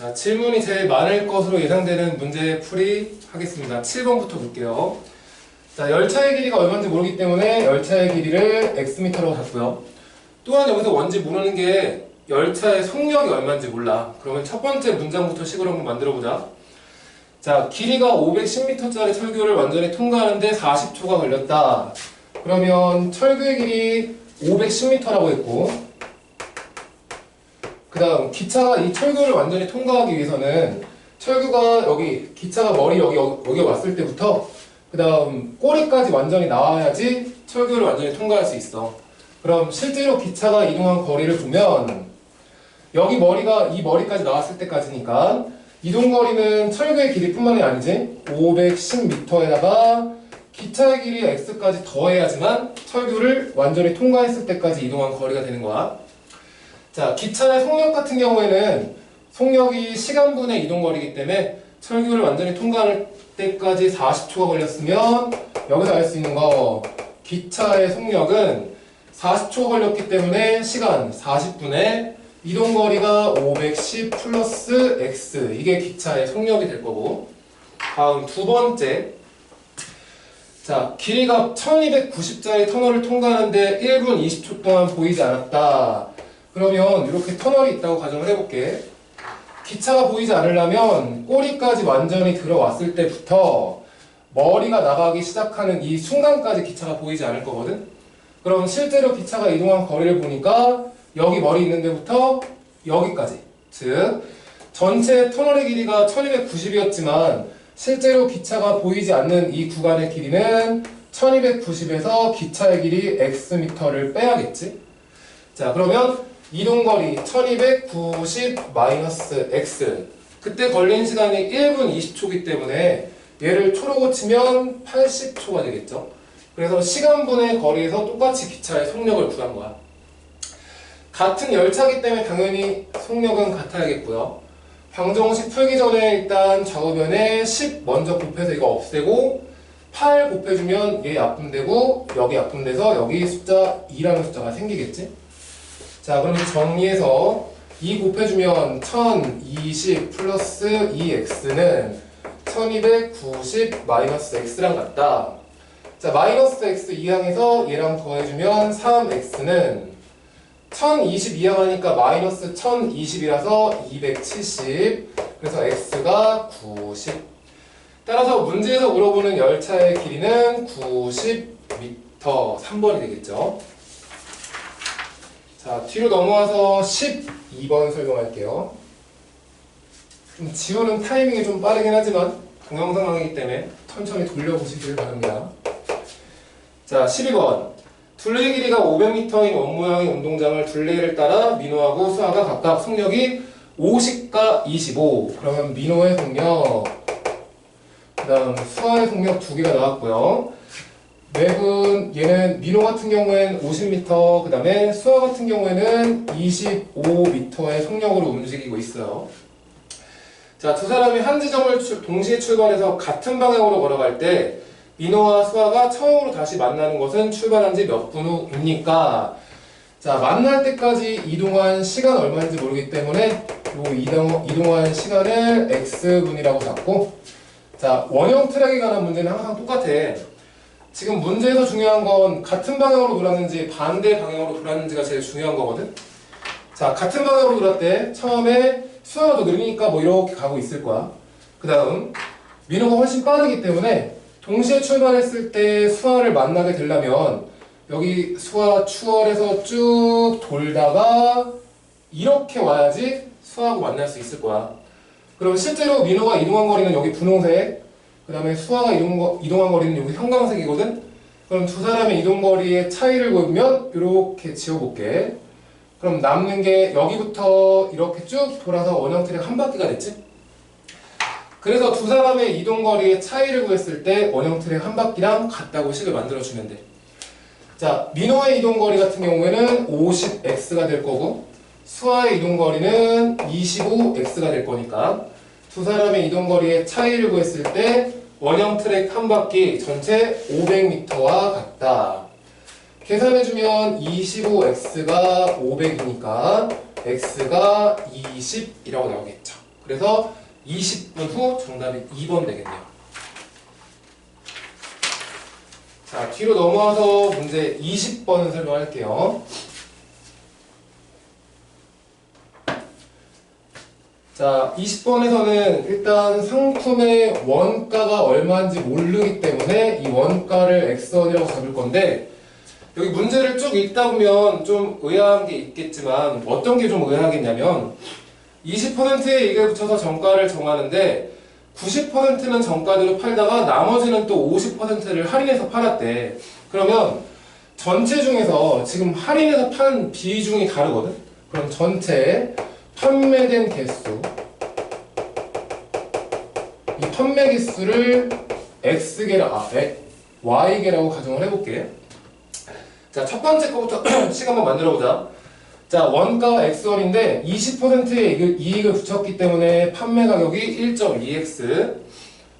자, 질문이 제일 많을 것으로 예상되는 문제 풀이 하겠습니다. 7번부터 볼게요. 자, 열차의 길이가 얼마인지 모르기 때문에 열차의 길이를 xm라고 잡고요. 또한 여기서 뭔지 모르는 게 열차의 속력이 얼마인지 몰라. 그러면 첫 번째 문장부터 식으로 한번 만들어 보자. 자, 길이가 510m짜리 철교를 완전히 통과하는데 40초가 걸렸다. 그러면 철교의 길이 510m라고 했고, 그 다음 기차가 이 철교를 완전히 통과하기 위해서는 철교가 여기 기차가 머리 여기 여기 왔을 때부터 그 다음 꼬리까지 완전히 나와야지 철교를 완전히 통과할 수 있어. 그럼 실제로 기차가 이동한 거리를 보면 여기 머리가 이 머리까지 나왔을 때까지니까 이동 거리는 철교의 길이뿐만이 아니지 510m에다가 기차의 길이 x까지 더해야지만 철교를 완전히 통과했을 때까지 이동한 거리가 되는 거야. 자, 기차의 속력 같은 경우에는 속력이 시간분의 이동거리이기 때문에 철교를 완전히 통과할 때까지 40초가 걸렸으면 여기서 알 수 있는 거 기차의 속력은 40초 걸렸기 때문에 시간 40분에 이동거리가 510 플러스 x. 이게 기차의 속력이 될 거고. 다음 두 번째. 자 길이가 1290짜리 터널을 통과하는데 1분 20초 동안 보이지 않았다 그러면 이렇게 터널이 있다고 가정을 해볼게. 기차가 보이지 않으려면 꼬리까지 완전히 들어왔을 때부터 머리가 나가기 시작하는 이 순간까지 기차가 보이지 않을 거거든? 그럼 실제로 기차가 이동한 거리를 보니까 여기 머리 있는 데부터 여기까지. 즉, 전체 터널의 길이가 1290이었지만 실제로 기차가 보이지 않는 이 구간의 길이는 1290에서 기차의 길이 xm를 빼야겠지? 자, 그러면 이동거리 1290 마이너스 x. 그때 걸린 시간이 1분 20초이기 때문에 얘를 초로 고치면 80초가 되겠죠? 그래서 시간분의 거리에서 똑같이 기차의 속력을 구한 거야. 같은 열차기 때문에 당연히 속력은 같아야겠고요. 방정식 풀기 전에 일단 좌우변에 10 먼저 곱해서 이거 없애고 8 곱해주면 얘 약분되고 여기 약분돼서 여기 숫자 2라는 숫자가 생기겠지 자, 그럼 정리해서 2 곱해주면 1020 플러스 2x는 1290 마이너스 x랑 같다. 자, 마이너스 x 이항에서 얘랑 더해주면 3x는 1020 이항하니까 마이너스 1020이라서 270 그래서 x가 90 따라서 문제에서 물어보는 열차의 길이는 90m 3번이 되겠죠. 자, 뒤로 넘어와서 12번 설명할게요. 좀 지우는 타이밍이 좀 빠르긴 하지만 동영상이기 때문에 천천히 돌려보시길 바랍니다. 자, 12번. 둘레 길이가 500m인 원모양의 운동장을 둘레를 따라 민호하고 수아가 각각 속력이 50과 25. 그러면 민호의 속력, 그 다음 수아의 속력 두 개가 나왔고요. 맵은 얘는 민호 같은 경우에는 50m, 그 다음에 수아 같은 경우에는 25m의 속력으로 움직이고 있어요. 자, 두 사람이 한 지점을 출- 동시에 출발해서 같은 방향으로 걸어갈 때 민호와 수아가 처음으로 다시 만나는 것은 출발한 지 몇 분 후입니까? 자, 만날 때까지 이동한 시간 얼마인지 모르기 때문에 요 이동, 이동한 시간을 x분이라고 잡고 자, 원형 트랙에 관한 문제는 항상 똑같아. 지금 문제에서 중요한 건 같은 방향으로 돌았는지 반대 방향으로 돌았는지가 제일 중요한 거거든. 자, 같은 방향으로 돌았대. 처음에 수화가 더 느리니까 뭐 이렇게 가고 있을 거야. 그 다음, 민호가 훨씬 빠르기 때문에 동시에 출발했을 때 수화를 만나게 되려면 여기 수화 추월해서 쭉 돌다가 이렇게 와야지 수화하고 만날 수 있을 거야. 그럼 실제로 민호가 이동한 거리는 여기 분홍색, 그 다음에 수화가 이동, 거- 이동한 거리는 여기 형광색이거든? 그럼 두 사람의 이동 거리의 차이를 보면 이렇게 지워볼게. 그럼 남는 게 여기부터 이렇게 쭉 돌아서 원형 트랙 한 바퀴가 됐지? 그래서 두 사람의 이동 거리의 차이를 구했을 때 원형 트랙 한 바퀴랑 같다고 식을 만들어주면 돼. 자, 민호의 이동 거리 같은 경우에는 50x가 될 거고, 수아의 이동 거리는 25x가 될 거니까 두 사람의 이동 거리의 차이를 구했을 때 원형 트랙 한 바퀴 전체 500m와 같다. 계산해주면 25x가 500이니까 x가 20이라고 나오겠죠. 그래서 20분 후 정답이 2번 되겠네요. 자, 뒤로 넘어와서 문제 20번을 설명할게요. 자, 20번에서는 일단 상품의 원가가 얼마인지 모르기 때문에 이 원가를 X원이라고 잡을 건데 여기 문제를 쭉 읽다 보면 좀 의아한 게 있겠지만 어떤 게 좀 의아하겠냐면 20%의 이익을 붙여서 정가를 정하는데 90%는 정가대로 팔다가 나머지는 또 50%를 할인해서 팔았대. 그러면 전체 중에서 지금 할인해서 판 비중이 다르거든? 그럼 전체 판매된 개수 이 판매 개수를 X개라, 아, 에, Y개라고 가정을 해볼게. 자, 첫 번째 거부터 식 한번 만들어보자. 자, 원가가 X1인데 20%의 이익을, 이익을 붙였기 때문에 판매 가격이 1.2X.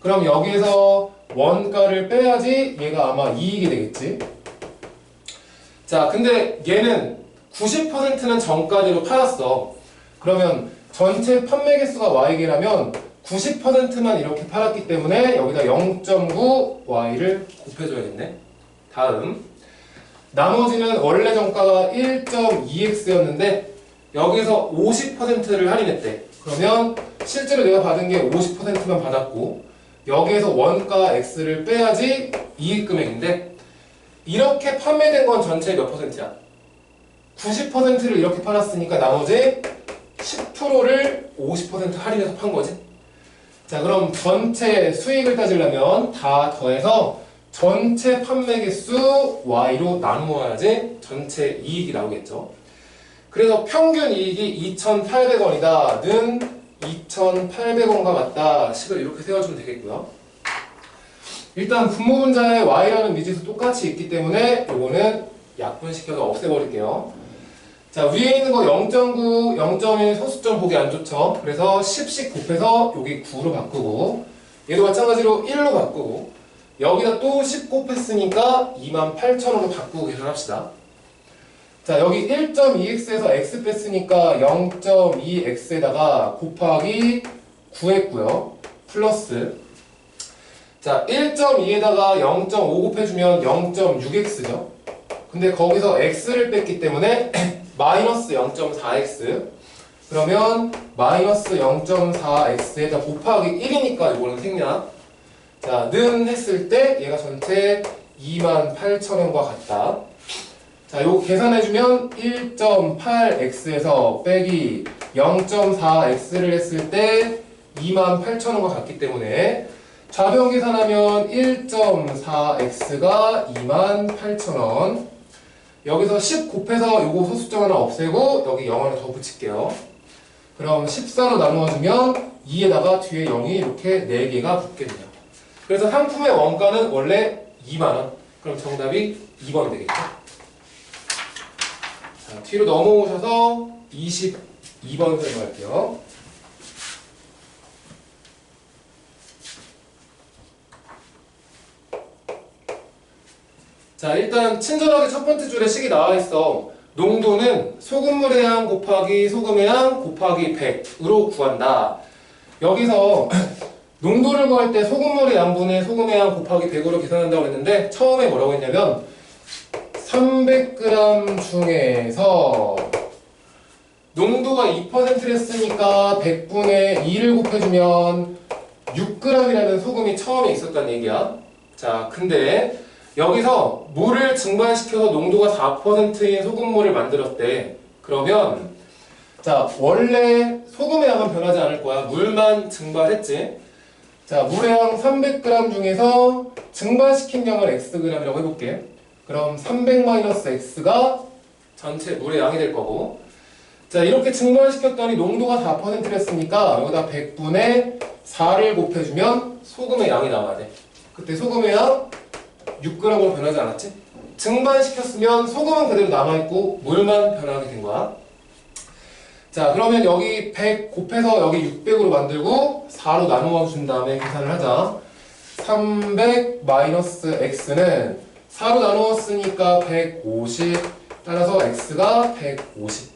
그럼 여기에서 원가를 빼야지 얘가 아마 이익이 되겠지. 자, 근데 얘는 90%는 정가대로 팔았어. 그러면 전체 판매 개수가 Y개라면 90%만 이렇게 팔았기 때문에 여기다 0.9Y를 곱해줘야겠네. 다음. 나머지는 원래 정가가 1.2x였는데 여기서 50%를 할인했대. 그러면 실제로 내가 받은 게 50%만 받았고 여기에서 원가 x를 빼야지 이익 금액인데 이렇게 판매된 건 전체 몇 퍼센트야? 90%를 이렇게 팔았으니까 나머지 10%를 50% 할인해서 판 거지. 자, 그럼 전체 수익을 따지려면 다 더해서 전체 판매 개수 Y로 나누어야지 전체 이익이 나오겠죠. 그래서 평균 이익이 2,800원이다. 는 2,800원과 같다. 식을 이렇게 세워주면 되겠고요. 일단 분모 분자에 Y라는 미지수 똑같이 있기 때문에 요거는 약분시켜서 없애버릴게요. 자, 위에 있는 거 0.9, 0.1 소수점 보기 안 좋죠? 그래서 10씩 곱해서 여기 9로 바꾸고 얘도 마찬가지로 1로 바꾸고 여기다 또 10 곱했으니까 28,000원으로 바꾸고 계산합시다. 자, 여기 1.2x에서 x 뺐으니까 0.2x에다가 곱하기 9 했고요. 플러스 자, 1.2에다가 0.5 곱해주면 0.6x죠. 근데 거기서 x를 뺐기 때문에 마이너스 0.4x 그러면 마이너스 0.4x에다 곱하기 1이니까 이거는 생략. 자, 는 했을 때 얘가 전체 28,000원과 같다. 자, 요거 계산해주면 1.8x에서 빼기 0.4x를 했을 때 28,000원과 같기 때문에 좌변 계산하면 1.4x가 28,000원 여기서 10 곱해서 요거 소수점 하나 없애고 여기 0 하나 더 붙일게요. 그럼 14로 나누어주면 2에다가 뒤에 0이 이렇게 4개가 붙겠네요. 그래서 상품의 원가는 원래 2만원. 그럼 정답이 2번 되겠죠? 자, 뒤로 넘어오셔서 22번 설명할게요. 자, 일단 친절하게 첫 번째 줄에 식이 나와 있어. 농도는 소금물의 양 곱하기 소금의 양 곱하기 100으로 구한다. 여기서 농도를 구할 때 소금물의 양분의 소금의 양 곱하기 100으로 계산한다고 했는데 처음에 뭐라고 했냐면 300g 중에서 농도가 2%를 했으니까 100분의 2를 곱해주면 6g이라는 소금이 처음에 있었단 얘기야. 자, 근데 여기서 물을 증발시켜서 농도가 4%인 소금물을 만들었대. 그러면 자, 원래 소금의 양은 변하지 않을 거야. 물만 증발했지. 자, 물의 양 300g 중에서 증발시킨 양을 xg이라고 해볼게. 그럼 300-x가 전체 물의 양이 될 거고. 자, 이렇게 증발시켰더니 농도가 4%를 했으니까 여기다 100분의 4를 곱해주면 소금의 양이 나와야 돼. 그때 소금의 양 6g으로 변하지 않았지? 증발시켰으면 소금은 그대로 남아있고 물만 변하게 된 거야. 자 그러면 여기 100 곱해서 여기 600으로 만들고 4로 나누어 준 다음에 계산을 하자 300 마이너스 x는 4로 나누었으니까 150 따라서 x가 150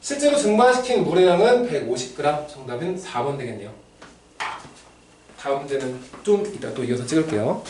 실제로 증발시킨 물의 양은 150g. 정답은 4번 되겠네요. 다음 문제는 좀 이따 또 이어서 찍을게요.